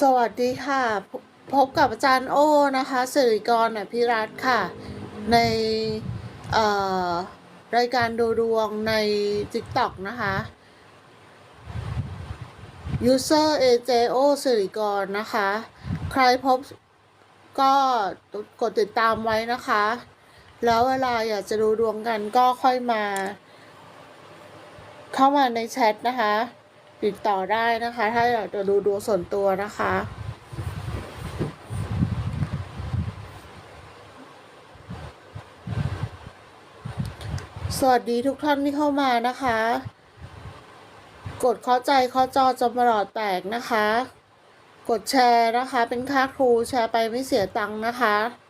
สวัสดีค่ะ พบกับอาจารย์โอนะคะสิริกรอภิรัตค่ะ ในรายการดูดวงใน TikTok นะคะ User AJO สิริกรนะคะ ใครพบก็กดติดตามไว้นะคะ แล้วเวลาอยากจะดูดวงกันก็ค่อยมา เข้ามาในแชทนะคะ ติดต่อได้นะคะ ถ้าอยากจะดูดวงส่วนตัวนะคะ สวัสดีทุกท่านที่เข้ามานะคะ กดเข้าใจเข้าจอจนประหลอดแตกนะคะ กดแชร์นะคะ เป็นค่าครูแชร์ไปไม่เสียตังค์นะคะ